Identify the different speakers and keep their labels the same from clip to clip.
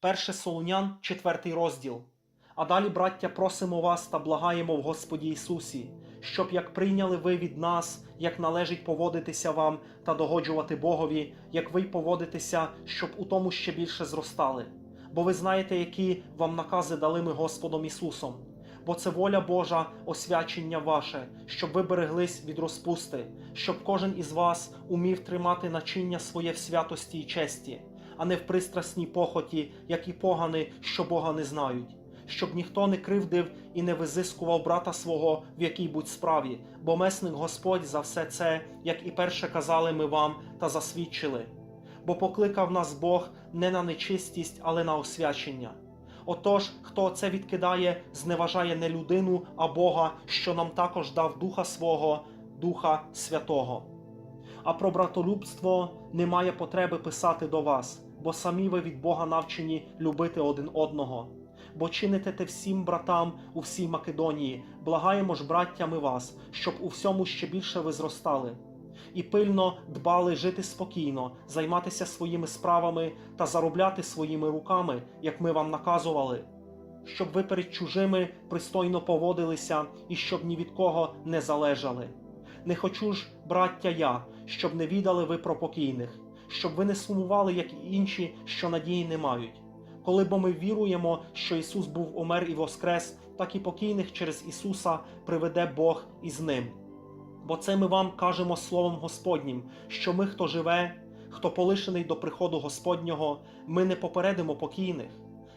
Speaker 1: Перше Солунян, 4 розділ. А далі, браття, просимо вас та благаємо в Господі Ісусі, щоб як прийняли ви від нас, як належить поводитися вам та догоджувати Богові, як ви й поводитеся, щоб у тому ще більше зростали. Бо ви знаєте, які вам накази дали ми Господом Ісусом. Бо це воля Божа, освячення ваше, щоб ви береглись від розпусти, щоб кожен із вас умів тримати начиння своє в святості й честі, а не в пристрасній похоті, як і погани, що Бога не знають, щоб ніхто не кривдив і не визискував брата свого в якій будь справі, бо месник Господь за все це, як і перше казали ми вам та засвідчили. Бо покликав нас Бог не на нечистість, але на освячення. Отож, хто це відкидає, зневажає не людину, а Бога, що нам також дав Духа свого, Духа Святого. А про братолюбство немає потреби писати до вас, бо самі ви від Бога навчені любити один одного. Бо чините те всім братам у всій Македонії, благаємо ж браттями вас, щоб у всьому ще більше ви зростали. І пильно дбали жити спокійно, займатися своїми справами та заробляти своїми руками, як ми вам наказували, щоб ви перед чужими пристойно поводилися і щоб ні від кого не залежали. Не хочу ж, браття, я, щоб не відали ви про покійних, щоб ви не сумували, як і інші, що надії не мають. Коли бо ми віруємо, що Ісус був умер і воскрес, так і покійних через Ісуса приведе Бог із ним. Бо це ми вам кажемо словом Господнім, що ми, хто живе, хто полишений до приходу Господнього, ми не попередимо покійних.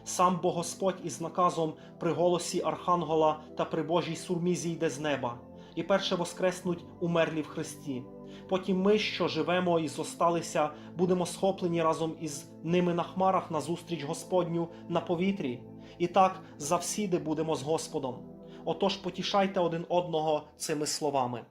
Speaker 1: Сам бо Господь із наказом при голосі Архангела та при Божій сурмі зійде з неба, і перше воскреснуть умерлі в Христі. Потім ми, що живемо і зосталися, будемо схоплені разом із ними на хмарах на зустріч Господню на повітрі, і так завсіди будемо з Господом. Отож потішайте один одного цими словами.